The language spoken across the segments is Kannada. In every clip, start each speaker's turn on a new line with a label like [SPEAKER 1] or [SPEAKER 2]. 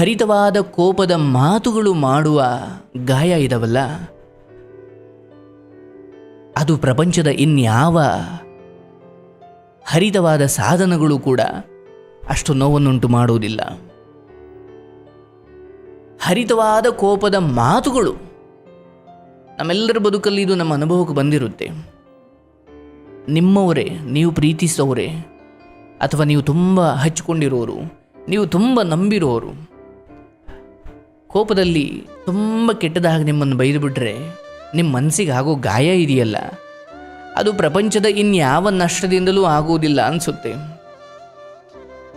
[SPEAKER 1] ಹರಿತವಾದ ಕೋಪದ ಮಾತುಗಳು ಮಾಡುವ ಗಾಯ ಇದಾವಲ್ಲ? ಅದು ಪ್ರಪಂಚದ ಇನ್ಯಾವ ಹರಿತವಾದ ಸಾಧನಗಳು ಕೂಡ ಅಷ್ಟು ನೋವನ್ನುಂಟು ಮಾಡುವುದಿಲ್ಲ. ಹರಿತವಾದ ಕೋಪದ ಮಾತುಗಳು ನಮ್ಮೆಲ್ಲರ ಬದುಕಲ್ಲಿ ಇದು ನಮ್ಮ ಅನುಭವಕ್ಕೆ ಬಂದಿರುತ್ತೆ. ನಿಮ್ಮವರೇ, ನೀವು ಪ್ರೀತಿಸೋರೇ ಅಥವಾ ನೀವು ತುಂಬ ಹಚ್ಚಿಕೊಂಡಿರೋರು, ನೀವು ತುಂಬ ನಂಬಿರೋರು ಕೋಪದಲ್ಲಿ ತುಂಬ ಕೆಟ್ಟದಾಗಿ ನಿಮ್ಮನ್ನು ಬೈದು ಬಿಟ್ರೆ ನಿಮ್ಮ ಮನಸ್ಸಿಗೆ ಆಗೋ ಗಾಯ ಇದೆಯಲ್ಲ? ಅದು ಪ್ರಪಂಚದ ಇನ್ಯಾವ ನಷ್ಟದಿಂದಲೂ ಆಗುವುದಿಲ್ಲ ಅನಿಸುತ್ತೆ.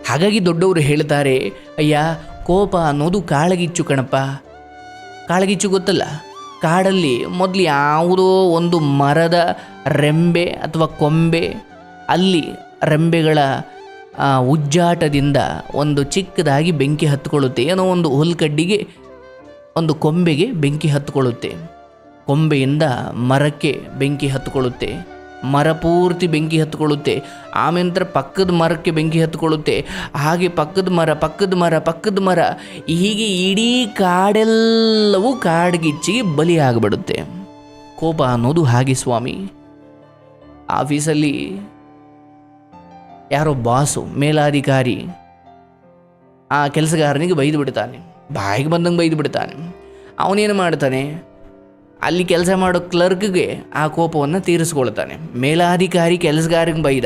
[SPEAKER 1] ಹಾಗಾಗಿ ದೊಡ್ಡವರು ಹೇಳ್ತಾರೆ ಅಯ್ಯ, ಕೋಪ ಅನ್ನೋದು ಕಾಳಗಿಚ್ಚು ಕಣಪ್ಪ. ಕಾಳಗಿಚ್ಚು ಗೊತ್ತಲ್ಲ? ಕಾಡಲ್ಲಿ ಮೊದಲು ಯಾವುದೋ ಒಂದು ಮರದ ರೆಂಬೆ ಅಥವಾ ಕೊಂಬೆ, ಅಲ್ಲಿ ರೆಂಬೆಗಳ ಉಜ್ಜಾಟದಿಂದ ಒಂದು ಚಿಕ್ಕದಾಗಿ ಬೆಂಕಿ ಹತ್ಕೊಳ್ಳುತ್ತೆ ಏನೋ ಒಂದು ಹುಲ್ಕಡ್ಡಿಗೆ ಒಂದು ಕೊಂಬೆಗೆ ಬೆಂಕಿ ಹತ್ತುಕೊಳ್ಳುತ್ತೆ. ಕೊಂಬೆಯಿಂದ ಮರಕ್ಕೆ ಬೆಂಕಿ ಹತ್ತುಕೊಳ್ಳುತ್ತೆ. ಮರ ಪೂರ್ತಿ ಬೆಂಕಿ ಹತ್ತುಕೊಳ್ಳುತ್ತೆ. ಆಮೇಲೆ ಪಕ್ಕದ ಮರಕ್ಕೆ ಬೆಂಕಿ ಹತ್ತುಕೊಳ್ಳುತ್ತೆ. ಹಾಗೆ ಪಕ್ಕದ ಮರ ಪಕ್ಕದ ಮರ ಪಕ್ಕದ ಮರ. ಹೀಗೆ ಇಡೀ ಕಾಡೆಲ್ಲವೂ ಕಾಡ್ಗಿಚ್ಚಿಗೆ ಬಲಿಯಾಗ್ಬಿಡುತ್ತೆ ಕೋಪ ಅನ್ನೋದು ಹಾಗೆ ಸ್ವಾಮಿ. ಆಫೀಸಲ್ಲಿ ಯಾರೋ ಬಾಸು, ಮೇಲಾಧಿಕಾರಿ ಆ ಕೆಲಸಗಾರನಿಗೆ ಬೈದು ಬಿಡ್ತಾನೆ. ಬಾಯಿಗೆ ಬಂದಂಗೆ ಬೈದು ಬಿಡ್ತಾನೆ. ಅವನೇನು ಮಾಡ್ತಾನೆ? ಅಲ್ಲಿ ಕೆಲಸ ಮಾಡೋ ಕ್ಲರ್ಕ್ಗೆ ಆ ಕೋಪವನ್ನು ತೀರಿಸ್ಕೊಳ್ತಾನೆ. ಮೇಲಾಧಿಕಾರಿ ಕೆಲಸಗಾರಿಗೆ ಬೈದ.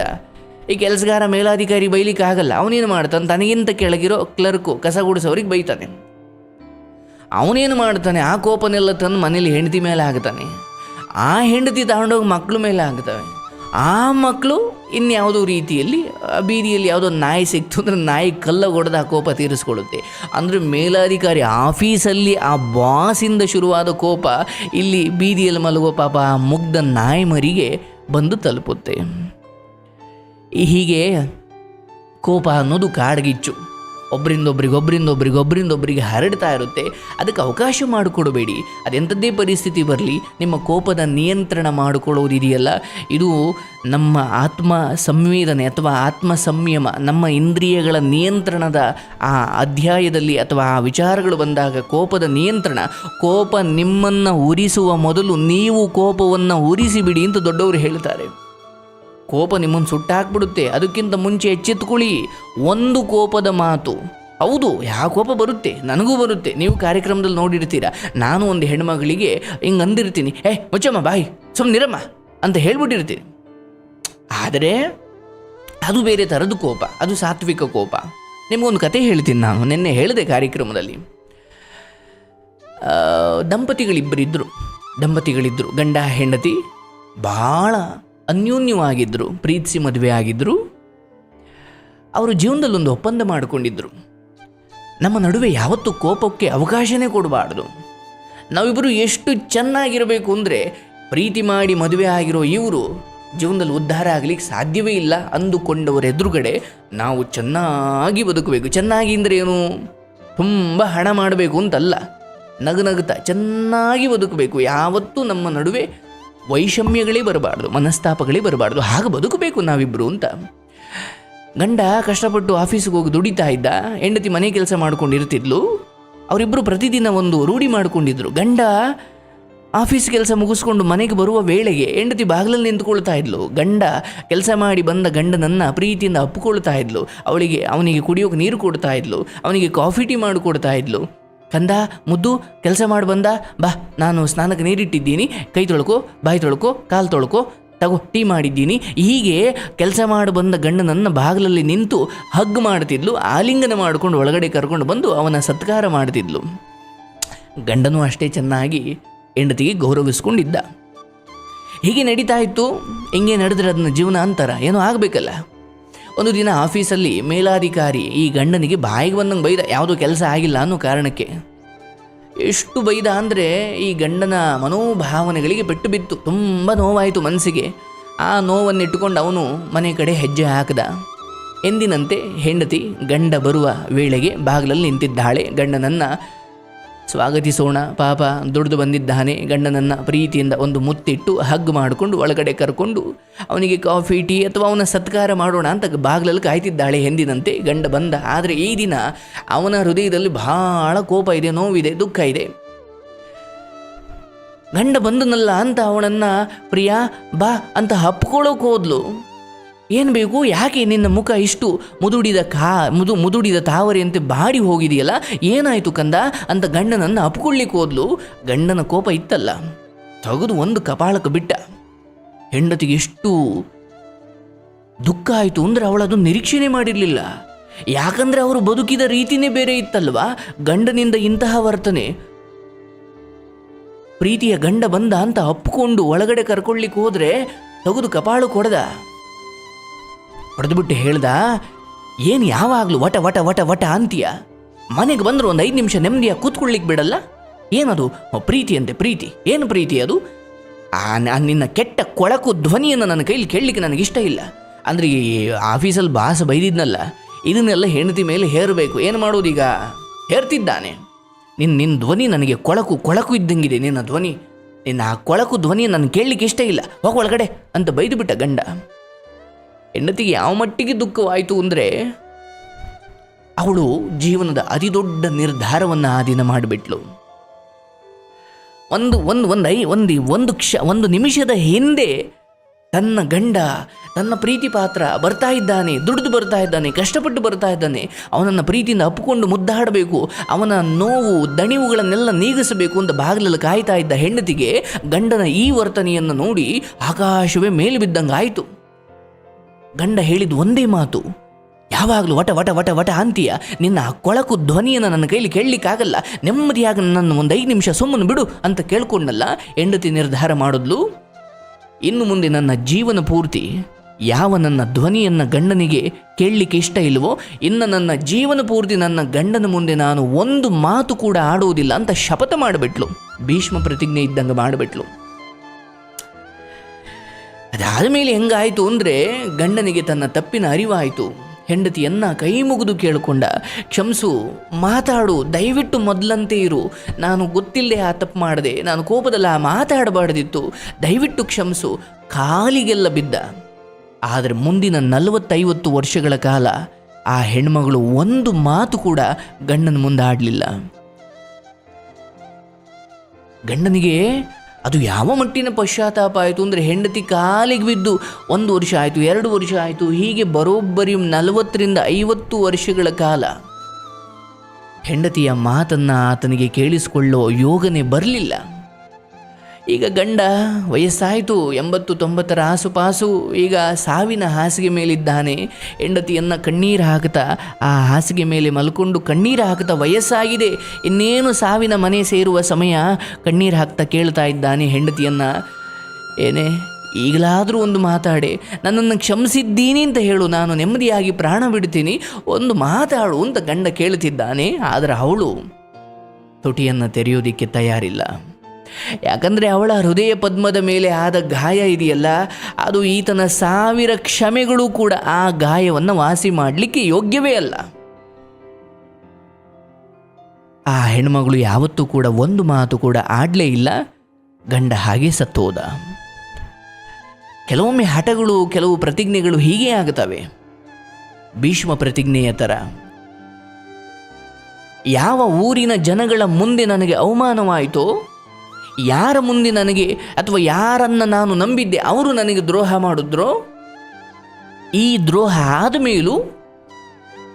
[SPEAKER 1] ಈ ಕೆಲಸಗಾರ ಮೇಲಾಧಿಕಾರಿ ಬೈಲಿಕ್ಕೆ ಆಗಲ್ಲ. ಅವನೇನು ಮಾಡ್ತಾನೆ? ತನಗಿಂತ ಕೆಳಗಿರೋ ಕ್ಲರ್ಕು ಕಸ ಗುಡಿಸೋರಿಗೆ ಬೈತಾನೆ. ಅವನೇನು ಮಾಡ್ತಾನೆ? ಆ ಕೋಪನೆಲ್ಲ ತಂದು ಮನೇಲಿ ಹೆಂಡತಿ ಮೇಲೆ ಹಾಕ್ತಾನೆ. ಆ ಹೆಂಡತಿ ತಗೊಂಡೋಗಿ ಮಕ್ಕಳು ಮೇಲೆ ಹಾಕ್ತವೆ. ಆ ಮಕ್ಕಳು ಇನ್ಯಾವುದೋ ರೀತಿಯಲ್ಲಿ ಬೀದಿಯಲ್ಲಿ ಯಾವುದೋ ನಾಯಿ ಸಿಕ್ತು ಅಂದ್ರೆ ನಾಯಿ ಕಲ್ಲ ಹೊಡೆದ ಕೋಪ ತೀರಿಸ್ಕೊಳ್ಳುತ್ತೆ. ಅಂದರೆ ಮೇಲಾಧಿಕಾರಿ ಆಫೀಸಲ್ಲಿ ಆ ಬಾಸಿಂದ ಶುರುವಾದ ಕೋಪ ಇಲ್ಲಿ ಬೀದಿಯಲ್ಲಿ ಮಲಗುವ ಪಾಪ ಆ ಮುಗ್ಧ ನಾಯಿ ಮರಿಗೆ ಬಂದು ತಲುಪುತ್ತೆ. ಹೀಗೆ ಕೋಪ ಅನ್ನೋದು ಕಾಡ್ಗಿಚ್ಚು. ಒಬ್ಬರಿಂದೊಬ್ರಿಗೆ ಒಬ್ಬರಿಂದೊಬ್ರಿಗೆ ಒಬ್ಬರಿಂದೊಬ್ಬರಿಗೆ ಹರಡ್ತಾ ಇರುತ್ತೆ. ಅದಕ್ಕೆ ಅವಕಾಶ ಮಾಡಿಕೊಡಬೇಡಿ. ಅದೆಂಥದ್ದೇ ಪರಿಸ್ಥಿತಿ ಬರಲಿ, ನಿಮ್ಮ ಕೋಪದ ನಿಯಂತ್ರಣ ಮಾಡಿಕೊಳ್ಳೋದಿದೆಯಲ್ಲ ಇದು ನಮ್ಮ ಆತ್ಮ ಸಂವೇದನೆ ಅಥವಾ ಆತ್ಮ ಸಂಯಮ, ನಮ್ಮ ಇಂದ್ರಿಯಗಳ ನಿಯಂತ್ರಣದ ಆ ಅಧ್ಯಾಯದಲ್ಲಿ ಅಥವಾ ಆ ವಿಚಾರಗಳು ಬಂದಾಗ ಕೋಪದ ನಿಯಂತ್ರಣ. ಕೋಪ ನಿಮ್ಮನ್ನು ಉರಿಸುವ ಮೊದಲು ನೀವು ಕೋಪವನ್ನು ಉರಿಸಿಬಿಡಿ ಅಂತ ದೊಡ್ಡವರು ಹೇಳ್ತಾರೆ. ಕೋಪ ನಿಮ್ಮನ್ನು ಸುಟ್ಟಾಕ್ಬಿಡುತ್ತೆ. ಅದಕ್ಕಿಂತ ಮುಂಚೆ ಎಚ್ಚೆತ್ತುಕೊಳ್ಳಿ. ಒಂದು ಕೋಪದ ಮಾತು. ಹೌದು ಯಾವ ಕೋಪ ಬರುತ್ತೆ. ನನಗೂ ಬರುತ್ತೆ. ನೀವು ಕಾರ್ಯಕ್ರಮದಲ್ಲಿ ನೋಡಿರ್ತೀರ. ನಾನು ಒಂದು ಹೆಣ್ಮಗಳಿಗೆ ಹಿಂಗೆ ಅಂದಿರ್ತೀನಿ. ಏ, ಮುಚ್ಚಮ್ಮ, ಬಾಯ್. ಸುಮ್ಮನಿರಮ್ಮ ಅಂತ ಹೇಳ್ಬಿಟ್ಟಿರ್ತೀನಿ. ಆದರೆ, ಅದು ಬೇರೆ ಥರದ ಕೋಪ. ಅದು ಸಾತ್ವಿಕ ಕೋಪ. ನಿಮಗೊಂದು ಕತೆ ಹೇಳ್ತೀನಿ ನಾನು. ನಿನ್ನೆ ಹೇಳಿದೆ ಕಾರ್ಯಕ್ರಮದಲ್ಲಿ. ದಂಪತಿಗಳಿಬ್ಬರಿದ್ದರು ದಂಪತಿಗಳಿದ್ದರು ಗಂಡ, ಹೆಂಡತಿ. ಭಾಳ ಅನ್ಯೋನ್ಯವಾಗಿದ್ದರು, ಪ್ರೀತಿಸಿ ಮದುವೆ ಆಗಿದ್ದರು. ಅವರು ಜೀವನದಲ್ಲಿ ಒಂದು ಒಪ್ಪಂದ ಮಾಡಿಕೊಂಡಿದ್ದರು. ನಮ್ಮ ನಡುವೆ ಯಾವತ್ತೂ ಕೋಪಕ್ಕೆ ಅವಕಾಶನೇ ಕೊಡಬಾರ್ದು. ನಾವಿಬ್ಬರು ಎಷ್ಟು ಚೆನ್ನಾಗಿರಬೇಕು ಅಂದರೆ ಪ್ರೀತಿ ಮಾಡಿ ಮದುವೆ ಆಗಿರೋ ಇವರು ಜೀವನದಲ್ಲಿ ಉದ್ಧಾರ ಆಗಲಿಕ್ಕೆ ಸಾಧ್ಯವೇ ಇಲ್ಲ ಅಂದುಕೊಂಡವರ ಎದುರುಗಡೆ ನಾವು ಚೆನ್ನಾಗಿ ಬದುಕಬೇಕು. ಚೆನ್ನಾಗಿ ಅಂದರೆ ಏನು? ತುಂಬ ಹಣ ಮಾಡಬೇಕು ಅಂತಲ್ಲ. ನಗು ನಗುತ್ತಾ ಚೆನ್ನಾಗಿ ಬದುಕಬೇಕು. ಯಾವತ್ತೂ ನಮ್ಮ ನಡುವೆ ವೈಷಮ್ಯಗಳೇ ಬರಬಾರ್ದು, ಮನಸ್ತಾಪಗಳೇ ಬರಬಾರ್ದು, ಹಾಗೆ ಬದುಕಬೇಕು ನಾವಿಬ್ಬರು ಅಂತ. ಗಂಡ ಕಷ್ಟಪಟ್ಟು ಆಫೀಸಿಗೆ ಹೋಗಿ ದುಡಿತಾ ಇದ್ದ, ಹೆಂಡತಿ ಮನೆ ಕೆಲಸ ಮಾಡ್ಕೊಂಡಿರ್ತಿದ್ಲು ಅವರಿಬ್ಬರು ಪ್ರತಿದಿನ ಒಂದು ರೂಢಿ ಮಾಡ್ಕೊಂಡಿದ್ರು. ಗಂಡ ಆಫೀಸ್ ಕೆಲಸ ಮುಗಿಸ್ಕೊಂಡು ಮನೆಗೆ ಬರುವ ವೇಳೆಗೆ ಹೆಂಡತಿ ಬಾಗಿಲಲ್ಲಿ ನಿಂತ್ಕೊಳ್ತಾ ಇದ್ಲು. ಗಂಡ ಕೆಲಸ ಮಾಡಿ ಬಂದ ಗಂಡನನ್ನು ಪ್ರೀತಿಯಿಂದ ಅಪ್ಪಿಕೊಳ್ತಾ ಇದ್ಲು. ಅವಳಿಗೆ, ಅವನಿಗೆ ಕುಡಿಯೋಕೆ ನೀರು ಕೊಡ್ತಾ ಇದ್ಲು, ಅವನಿಗೆ ಕಾಫಿ ಟೀ ಮಾಡಿಕೊಡ್ತಾ ಇದ್ಲು. ಕಂದ, ಮುದ್ದು, ಕೆಲಸ ಮಾಡಿ ಬಂದ, ಬಾ, ನಾನು ಸ್ನಾನಕ್ಕೆ ನೀರಿಟ್ಟಿದ್ದೀನಿ. ಕೈ ತೊಳ್ಕೊ, ಬಾಯಿ ತೊಳ್ಕೊ, ಕಾಲು ತೊಳ್ಕೊ, ತಗೋ, ಟೀ ಮಾಡಿದ್ದೀನಿ. ಹೀಗೆ ಕೆಲಸ ಮಾಡಿ ಬಂದ ಗಂಡನನ್ನು ಬಾಗಿಲಲ್ಲಿ ನಿಂತು ಹಗ್ ಮಾಡ್ತಿದ್ಲು, ಆಲಿಂಗನ ಮಾಡಿಕೊಂಡು ಒಳಗಡೆ ಕರ್ಕೊಂಡು ಬಂದು ಅವನ ಸತ್ಕಾರ ಮಾಡ್ತಿದ್ಲು. ಗಂಡನೂ ಅಷ್ಟೇ ಚೆನ್ನಾಗಿ ಹೆಂಡತಿಗೆ ಗೌರವಿಸ್ಕೊಂಡಿದ್ದ. ಹೀಗೆ ನಡೀತಾ ಇತ್ತು. ಹಿಂಗೆ ನಡೆದ್ರೆ ಅದನ್ನ ಜೀವನ ಅಂತಾರ ಏನೋ ಆಗಬೇಕಲ್ಲ. ಒಂದು ದಿನ ಆಫೀಸಲ್ಲಿ ಮೇಲಾಧಿಕಾರಿ ಈ ಗಂಡನಿಗೆ ಬಾಯಿಗೆ ಬಂದಂಗೆ ಬೈದ. ಯಾವುದೋ ಕೆಲಸ ಆಗಿಲ್ಲ ಅನ್ನೋ ಕಾರಣಕ್ಕೆ. ಎಷ್ಟು ಬೈದ ಅಂದರೆ ಈ ಗಂಡನ ಮನೋಭಾವನೆಗಳಿಗೆ ಪೆಟ್ಟು ಬಿತ್ತು. ತುಂಬ ನೋವಾಯಿತು ಮನಸ್ಸಿಗೆ. ಆ ನೋವನ್ನಿಟ್ಟುಕೊಂಡು ಅವನು ಮನೆ ಕಡೆ ಹೆಜ್ಜೆ ಹಾಕಿದ. ಎಂದಿನಂತೆ ಹೆಂಡತಿ ಗಂಡ ಬರುವ ವೇಳೆಗೆ ಬಾಗಿಲಲ್ಲಿ ನಿಂತಿದ್ದಾಳೆ. ಗಂಡನನ್ನು ಸ್ವಾಗತಿಸೋಣ. ಪಾಪ ದುಡಿದು ಬಂದಿದ್ದಾನೆ. ಗಂಡನನ್ನು ಪ್ರೀತಿಯಿಂದ ಒಂದು ಮುತ್ತಿಟ್ಟು ಹಗ್ ಮಾಡಿಕೊಂಡು ಒಳಗಡೆ ಕರ್ಕೊಂಡು ಅವನಿಗೆ ಕಾಫಿ, ಟೀ ಅಥವಾ ಅವನ ಸತ್ಕಾರ ಮಾಡೋಣ ಅಂತ ಬಾಗಿಲಲ್ಲಿ ಕಾಯ್ತಿದ್ದಾಳೆ ಎಂದಿನಂತೆ ಗಂಡ ಬಂದ. ಆದರೆ ಈ ದಿನ ಅವನ ಹೃದಯದಲ್ಲಿ ಬಹಳ ಕೋಪ ಇದೆ, ನೋವಿದೆ, ದುಃಖ ಇದೆ. ಗಂಡ ಬಂದನಲ್ಲ ಅಂತ ಅವನನ್ನು, ಪ್ರಿಯಾ, ಬಾ ಅಂತ ಹಪ್ಕೊಳ್ಳೋಕೆ ಹೋದ್ಲು. ಏನು ಬೇಕು? ಯಾಕೆ ನಿನ್ನ ಮುಖ ಇಷ್ಟು ಮುದುಡಿದ ಕಾ, ಮುದು, ಮುದುಡಿದ ತಾವರೆಯಂತೆ ಬಾಡಿ ಹೋಗಿದೆಯಲ್ಲ? ಏನಾಯಿತು ಕಂದ? ಅಂತ ಗಂಡನನ್ನು ಅಪ್ಕೊಳ್ಳಿಕ್ಕೆ ಹೋದ್ಲು. ಗಂಡನ ಕೋಪ ಇತ್ತಲ್ಲ. ತೆಗೆದು ಒಂದು ಕಪಾಳಕ್ಕೆ ಬಿಟ್ಟ. ಹೆಂಡತಿಗೆ ಎಷ್ಟು ದುಃಖ ಆಯಿತು ಅಂದರೆ ಅವಳದು ನಿರೀಕ್ಷೆನೇ ಮಾಡಿರಲಿಲ್ಲ. ಯಾಕಂದರೆ ಅವರು ಬದುಕಿದ ರೀತಿನೇ ಬೇರೆ ಇತ್ತಲ್ವಾ? ಗಂಡನಿಂದ ಇಂತಹ ವರ್ತನೆ. ಪ್ರೀತಿಯ ಗಂಡ ಬಂದ ಅಂತ ಅಪ್ಪಿಕೊಂಡು ಒಳಗಡೆ ಕರ್ಕೊಳ್ಳಿಕ್ಕೆ ಹೋದರೆ ತೆಗೆದು ಕಪಾಳು ಕೊಡದ ಹೊಡೆದ್ಬಿಟ್ಟು ಹೇಳ್ದ? ಏನು ಯಾವಾಗಲೂ ವಟ ವಟ ವಟ ವಟ ಅಂತೀಯ? ಮನೆಗೆ ಬಂದರೂ ಒಂದು ಐದು ನಿಮಿಷ ನೆಮ್ಮದಿಯ ಕೂತ್ಕೊಳ್ಳಿಕ್ಕೆ ಬಿಡಲ್ಲ? ಏನದು? ಪ್ರೀತಿ ಅಂತೆ ಪ್ರೀತಿ. ಏನು ಪ್ರೀತಿ ಅದು? ಆ ನಿನ್ನ ಕೆಟ್ಟ ಕೊಳಕು ಧ್ವನಿಯನ್ನು ನನ್ನ ಕೈಲಿ ಕೇಳಲಿಕ್ಕೆ ಇಷ್ಟ ಇಲ್ಲ. ಅಂದರೆ ಈ ಆಫೀಸಲ್ಲಿ ಬಾಸ್ ಬೈದಿದ್ನಲ್ಲ, ಇದನ್ನೆಲ್ಲ ಹೆಂಡತಿ ಮೇಲೆ ಹೇರಬೇಕು. ಏನು ಮಾಡೋದೀಗ? ಹೇರ್ತಿದ್ದಾನೆ. ನಿನ್ನ ನಿನ್ನ ಧ್ವನಿ ನನಗೆ ಕೊಳಕು ಕೊಳಕು ಇದ್ದಂಗಿದೆ. ನಿನ್ನ ಧ್ವನಿ, ನಿನ್ನ ಆ ಕೊಳಕು ಧ್ವನಿ ನನಗೆ ಕೇಳಲಿಕ್ಕೆ ಇಷ್ಟ ಇಲ್ಲ. ಹೋಗ ಒಳಗಡೆ ಅಂತ ಬೈದು ಬಿಟ್ಟ ಗಂಡ. ಹೆಂಡತಿಗೆ ಯಾವ ಮಟ್ಟಿಗೆ ದುಃಖವಾಯಿತು ಅಂದರೆ ಅವಳು ಜೀವನದ ಅತಿದೊಡ್ಡ ನಿರ್ಧಾರವನ್ನು ಆ ದಿನ ಮಾಡಿಬಿಟ್ಲು. ಒಂದು ಒಂದು ಒಂದು, ಐ, ಒಂದು ಒಂದು ಕ್ಷ, ಒಂದು ನಿಮಿಷದ ಹಿಂದೆ ತನ್ನ ಗಂಡ, ತನ್ನ ಪ್ರೀತಿ ಪಾತ್ರ ಬರ್ತಾ ಇದ್ದಾನೆ, ದುಡಿದು ಬರ್ತಾ ಇದ್ದಾನೆ, ಕಷ್ಟಪಟ್ಟು ಬರ್ತಾ ಇದ್ದಾನೆ, ಅವನನ್ನು ಪ್ರೀತಿಯಿಂದ ಅಪ್ಪಿಕೊಂಡು ಮುದ್ದಾಡಬೇಕು, ಅವನ ನೋವು, ದಣಿವುಗಳನ್ನೆಲ್ಲ ನೀಗಿಸಬೇಕು ಅಂತ ಬಾಗಿಲಲ್ಲಿ ಕಾಯ್ತಾ ಇದ್ದ ಹೆಂಡತಿಗೆ ಗಂಡನ ಈ ವರ್ತನೆಯನ್ನು ನೋಡಿ ಆಕಾಶವೇ ಮೇಲೆ ಬಿದ್ದಂಗೆ ಆಯಿತು ಗಂಡ ಹೇಳಿದ ಒಂದೇ ಮಾತು. ಯಾವಾಗಲೂ ವಟ ವಟ ವಟ ವಟ ಅಂತೀಯ. ನಿನ್ನ ಕೊಳಕು ಧ್ವನಿಯನ್ನು ನನ್ನ ಕೈಲಿ ಕೇಳಲಿಕ್ಕಾಗಲ್ಲ. ನೆಮ್ಮದಿಯಾಗಿ ನನ್ನ ಒಂದು ಐದು ನಿಮಿಷ ಸುಮ್ಮನೆ ಬಿಡು ಅಂತ ಕೇಳ್ಕೊಂಡಲ್ಲ. ಹೆಂಡತಿ ನಿರ್ಧಾರ ಮಾಡಿದ್ಲು. ಇನ್ನು ಮುಂದೆ ನನ್ನ ಜೀವನ ಪೂರ್ತಿ ಯಾವ ನನ್ನ ಧ್ವನಿಯನ್ನು ಗಂಡನಿಗೆ ಕೇಳಲಿಕ್ಕೆ ಇಷ್ಟ ಇಲ್ವೋ, ಇನ್ನು ನನ್ನ ಜೀವನ ಪೂರ್ತಿ ನನ್ನ ಗಂಡನ ಮುಂದೆ ನಾನು ಒಂದು ಮಾತು ಕೂಡ ಆಡುವುದಿಲ್ಲ ಅಂತ ಶಪಥ ಮಾಡಿಬಿಟ್ಲು. ಭೀಷ್ಮ ಪ್ರತಿಜ್ಞೆ ಇದ್ದಂಗೆ ಮಾಡಿಬಿಟ್ಲು. ಅದಾದ ಮೇಲೆ ಹೆಂಗಾಯಿತು ಅಂದರೆ ಗಂಡನಿಗೆ ತನ್ನ ತಪ್ಪಿನ ಅರಿವಾಯಿತು. ಹೆಂಡತಿಯನ್ನ ಕೈ ಮುಗಿದು ಕೇಳಿಕೊಂಡ, ಕ್ಷಮಿಸು, ಮಾತಾಡು, ದಯವಿಟ್ಟು ಮೊದಲಂತೆ ಇರು. ನಾನು ಗೊತ್ತಿಲ್ಲದೆ ಆ ತಪ್ಪು ಮಾಡಿದೆ. ನಾನು ಕೋಪದಲ್ಲಿ ಆ ಮಾತಾಡಬಾರ್ದಿತ್ತು. ದಯವಿಟ್ಟು ಕ್ಷಮಿಸು. ಕಾಲಿಗೆಲ್ಲ ಬಿದ್ದ. ಆದರೆ ಮುಂದಿನ ನಲವತ್ತೈವತ್ತು ವರ್ಷಗಳ ಕಾಲ ಆ ಹೆಣ್ಮಗಳು ಒಂದು ಮಾತು ಕೂಡ ಗಂಡನ ಮುಂದೆ ಆಡಲಿಲ್ಲ. ಗಂಡನಿಗೆ ಅದು ಯಾವ ಮಟ್ಟಿನ ಪಶ್ಚಾತ್ತಾಪ ಆಯಿತು ಅಂದರೆ ಹೆಂಡತಿ ಕಾಲಿಗೆ ಬಿದ್ದು ಒಂದು ವರ್ಷ ಆಯಿತು, ಎರಡು ವರ್ಷ ಆಯಿತು, ಹೀಗೆ ಬರೋಬ್ಬರಿ ನಲವತ್ತರಿಂದ ಐವತ್ತು ವರ್ಷಗಳ ಕಾಲ. ಹೆಂಡತಿಯ ಮಾತನ್ನು ಆತನಿಗೆ ಕೇಳಿಸಿಕೊಳ್ಳೋ ಯೋಗನೆ ಬರಲಿಲ್ಲ. ಈಗ ಗಂಡ ವಯಸ್ಸಾಯಿತು ಎಂಬತ್ತು ತೊಂಬತ್ತರ ಆಸುಪಾಸು, ಈಗ ಸಾವಿನ ಹಾಸಿಗೆ ಮೇಲಿದ್ದಾನೆ. ಹೆಂಡತಿಯನ್ನು ಕಣ್ಣೀರು ಹಾಕ್ತಾ ಆ ಹಾಸಿಗೆ ಮೇಲೆ ಮಲ್ಕೊಂಡು ಕಣ್ಣೀರು ಹಾಕ್ತಾ ವಯಸ್ಸಾಗಿದೆ. ಇನ್ನೇನು ಸಾವಿನ ಮನೆ ಸೇರುವ ಸಮಯ? ಕಣ್ಣೀರು ಹಾಕ್ತಾ ಕೇಳ್ತಾ ಇದ್ದಾನೆ ಹೆಂಡತಿಯನ್ನು. ಏನೇ, ಈಗಲಾದರೂ ಒಂದು ಮಾತಾಡೆ. ನನ್ನನ್ನು ಕ್ಷಮಿಸಿದ್ದೀನಿ ಅಂತ ಹೇಳು, ನಾನು ನೆಮ್ಮದಿಯಾಗಿ ಪ್ರಾಣ ಬಿಡ್ತೀನಿ ಒಂದು ಮಾತಾಡು ಅಂತ ಗಂಡ ಕೇಳುತ್ತಿದ್ದಾನೆ, ಆದರೆ ಅವಳು ತುಟಿಯನ್ನು ತೆರೆಯೋದಿಕ್ಕೆ ತಯಾರಿಲ್ಲ. ಯಾಕಂದರೆ ಅವಳ ಹೃದಯ ಪದ್ಮದ ಮೇಲೆ ಆದ ಗಾಯ ಇದೆಯಲ್ಲ, ಅದು ಈತನ ಸಾವಿರ ಕ್ಷಮೆಗಳು ಕೂಡ ಆ ಗಾಯವನ್ನು ವಾಸಿ ಮಾಡಲಿಕ್ಕೆ ಯೋಗ್ಯವೇ ಅಲ್ಲ. ಆ ಹೆಣ್ಮಗಳು ಯಾವತ್ತೂ ಕೂಡ ಒಂದು ಮಾತು ಕೂಡ ಆಡಲೇ ಇಲ್ಲ, ಗಂಡ ಹಾಗೆ ಸತ್ತೋದ. ಕೆಲವೊಮ್ಮೆ ಹಠಗಳು, ಕೆಲವು ಪ್ರತಿಜ್ಞೆಗಳು ಹೀಗೆ ಆಗುತ್ತವೆ ಭೀಷ್ಮ ಪ್ರತಿಜ್ಞೆಯ ಥರ. ಯಾವ ಊರಿನ ಜನಗಳ ಮುಂದೆ ನನಗೆ ಅವಮಾನವಾಯಿತೋ ಯಾರ ಮುಂದೆ ನನಗೆ ಅಥವಾ ಯಾರನ್ನು ನಾನು ನಂಬಿದ್ದೆ ಅವರು ನನಗೆ ದ್ರೋಹ ಮಾಡಿದ್ರು, ಈ ದ್ರೋಹ ಆದ ಮೇಲೂ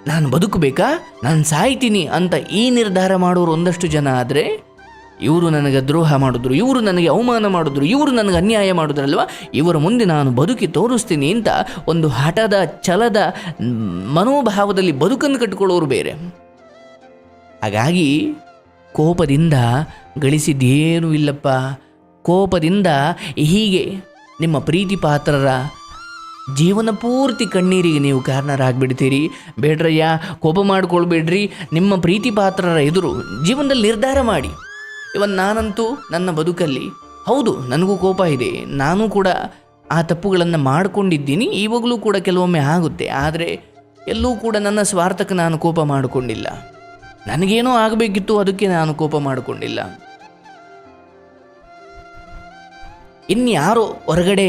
[SPEAKER 1] ನಾನು ಬದುಕಬೇಕಾ? ನಾನು ಸಾಯ್ತೀನಿ ಅಂತ ಈ ನಿರ್ಧಾರ ಮಾಡೋರು ಒಂದಷ್ಟು ಜನ ಆದರೆ, ಇವರು ನನಗೆ ದ್ರೋಹ ಮಾಡಿದ್ರು, ಇವರು ನನಗೆ ಅವಮಾನ ಮಾಡಿದ್ರು, ಇವರು ನನಗೆ ಅನ್ಯಾಯ ಮಾಡಿದ್ರಲ್ವ? ಇವರ ಮುಂದೆ ನಾನು ಬದುಕಿ ತೋರಿಸ್ತೀನಿ ಅಂತ ಒಂದು ಹಠದ, ಛಲದ ಮನೋಭಾವದಲ್ಲಿ ಬದುಕನ್ನು ಕಟ್ಟಿಕೊಳ್ಳೋರು ಬೇರೆ. ಹಾಗಾಗಿ ಕೋಪದಿಂದ ಗಳಿಸಿದ್ದೇನೂ ಇಲ್ಲಪ್ಪ. ಕೋಪದಿಂದ ಹೀಗೆ ನಿಮ್ಮ ಪ್ರೀತಿ ಪಾತ್ರರ ಜೀವನ ಪೂರ್ತಿ ಕಣ್ಣೀರಿಗೆ ನೀವು ಕಾರಣರಾಗ್ಬಿಡ್ತೀರಿ. ಬೇಡ್ರಯ್ಯ, ಕೋಪ ಮಾಡಿಕೊಳ್ಬೇಡ್ರಿ. ನಿಮ್ಮ ಪ್ರೀತಿ ಪಾತ್ರರ ಎದುರು ಜೀವನದಲ್ಲಿ ನಿರ್ಧಾರ ಮಾಡಿ. ಇವನ್ ನಾನಂತೂ ನನ್ನ ಬದುಕಲ್ಲಿ ಹೌದು, ನನಗೂ ಕೋಪ ಇದೆ. ನಾನು ಕೂಡ ಆ ತಪ್ಪುಗಳನ್ನು ಮಾಡಿಕೊಂಡಿದ್ದೀನಿ. ಇವಾಗಲೂ ಕೂಡ ಕೆಲವೊಮ್ಮೆ ಆಗುತ್ತೆ. ಆದರೆ ಎಲ್ಲೂ ಕೂಡ ನನ್ನ ಸ್ವಾರ್ಥಕ್ಕೆ ನಾನು ಕೋಪ ಮಾಡಿಕೊಂಡಿಲ್ಲ. ನನಗೇನೋ ಆಗಬೇಕಿತ್ತು, ಅದಕ್ಕೆ ನಾನು ಕೋಪ ಮಾಡಿಕೊಂಡಿಲ್ಲ. ಇನ್ಯಾರೋ ಹೊರಗಡೆ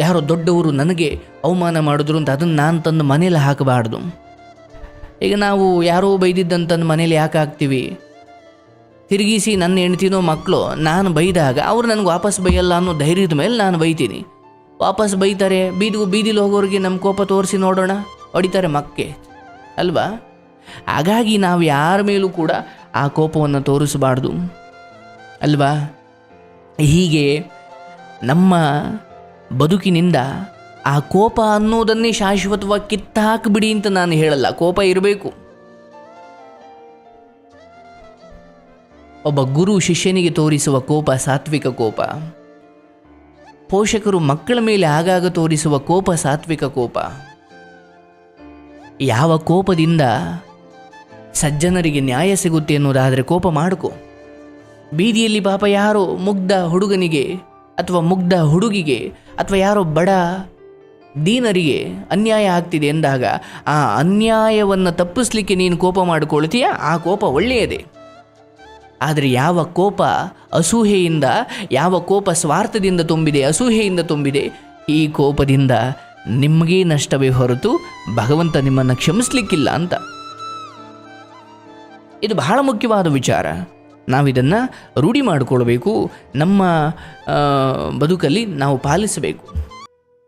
[SPEAKER 1] ಯಾರೋ ದೊಡ್ಡವರು ನನಗೆ ಅವಮಾನ ಮಾಡಿದ್ರು ಅಂತ ಅದನ್ನು ನಾನು ತಂದು ಮನೇಲಿ ಹಾಕಬಾರ್ದು. ಈಗ ನಾವು ಯಾರೋ ಬೈದಿದ್ದಂತಂದು ಮನೇಲಿ ಯಾಕೆ ಹಾಕ್ತೀವಿ? ತಿರುಗಿಸಿ ನನ್ನ ಹೆಂಡ್ತಿನೋ ಮಕ್ಕಳು ನಾನು ಬೈದಾಗ ಅವ್ರು ನನಗೆ ವಾಪಸ್ ಬೈಯಲ್ಲ ಅನ್ನೋ ಧೈರ್ಯದ ಮೇಲೆ ನಾನು ಬೈತೀನಿ. ವಾಪಸ್ ಬೈತಾರೆ, ಬೀದಿಗೂ ಬೀದಿಲಿ ಹೋಗೋರಿಗೆ ನಮ್ಮ ಕೋಪ ತೋರಿಸಿ ನೋಡೋಣ, ಹೊಡಿತಾರೆ ಮಕ್ಕೆ. ಅಲ್ವಾ? ಹಾಗಾಗಿ ನಾವು ಯಾರ ಮೇಲೂ ಕೂಡ ಆ ಕೋಪವನ್ನು ತೋರಿಸಬಾರ್ದು. ಅಲ್ವಾ? ಹೀಗೆ ನಮ್ಮ ಬದುಕಿನಿಂದ ಆ ಕೋಪ ಅನ್ನೋದನ್ನೇ ಶಾಶ್ವತವಾಗಿ ಕಿತ್ತಾಕ್ಬಿಡಿ ಅಂತ ನಾನು ಹೇಳಲ್ಲ. ಕೋಪ ಇರಬೇಕು. ಒಬ್ಬ ಗುರು ಶಿಷ್ಯನಿಗೆ ತೋರಿಸುವ ಕೋಪ ಸಾತ್ವಿಕ ಕೋಪ. ಪೋಷಕರು ಮಕ್ಕಳ ಮೇಲೆ ಆಗಾಗ ತೋರಿಸುವ ಕೋಪ ಸಾತ್ವಿಕ ಕೋಪ. ಯಾವ ಕೋಪದಿಂದ ಸಜ್ಜನರಿಗೆ ನ್ಯಾಯ ಸಿಗುತ್ತೆ ಎನ್ನುವುದಾದರೆ ಕೋಪ ಮಾಡಿಕೊ. ಬೀದಿಯಲ್ಲಿ ಪಾಪ ಯಾರೋ ಮುಗ್ಧ ಹುಡುಗನಿಗೆ ಅಥವಾ ಮುಗ್ಧ ಹುಡುಗಿಗೆ ಅಥವಾ ಯಾರೋ ಬಡ ದೀನರಿಗೆ ಅನ್ಯಾಯ ಆಗ್ತಿದೆ ಎಂದಾಗ ಆ ಅನ್ಯಾಯವನ್ನು ತಪ್ಪಿಸ್ಲಿಕ್ಕೆ ನೀನು ಕೋಪ ಮಾಡಿಕೊಳ್ತೀಯ? ಆ ಕೋಪ ಒಳ್ಳೆಯದೇ. ಆದರೆ ಯಾವ ಕೋಪ ಅಸೂಹೆಯಿಂದ, ಯಾವ ಕೋಪ ಸ್ವಾರ್ಥದಿಂದ ತುಂಬಿದೆ, ಅಸೂಹೆಯಿಂದ ತುಂಬಿದೆ, ಈ ಕೋಪದಿಂದ ನಿಮಗೇ ನಷ್ಟವೇ ಹೊರತು ಭಗವಂತ ನಿಮ್ಮನ್ನು ಕ್ಷಮಿಸ್ಲಿಕ್ಕಿಲ್ಲ ಅಂತ. ಇದು ಬಹಳ ಮುಖ್ಯವಾದ ವಿಚಾರ. ನಾವಿದನ್ನು ರೂಢಿ ಮಾಡಿಕೊಳ್ಬೇಕು ನಮ್ಮ ಬದುಕಲ್ಲಿ ನಾವು ಪಾಲಿಸಬೇಕು.